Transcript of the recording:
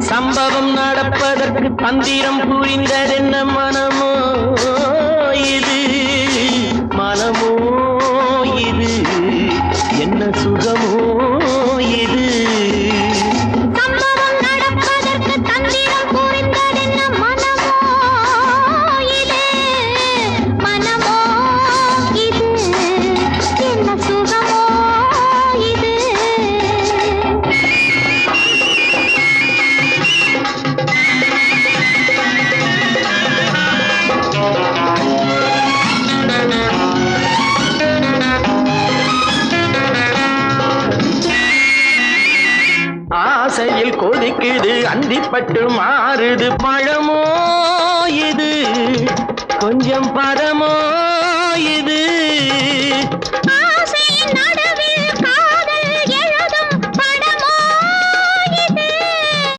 சம்பவம் நடப்பதற்கு தந்திரம் புரிந்ததென்ன மனமோ இது? மனமோ இது? என்ன சுகமோ ஆசையில் கொதிக்குது அந்திப்பட்டு மாறுது. பழமோ இது? கொஞ்சம் பரமோ இது?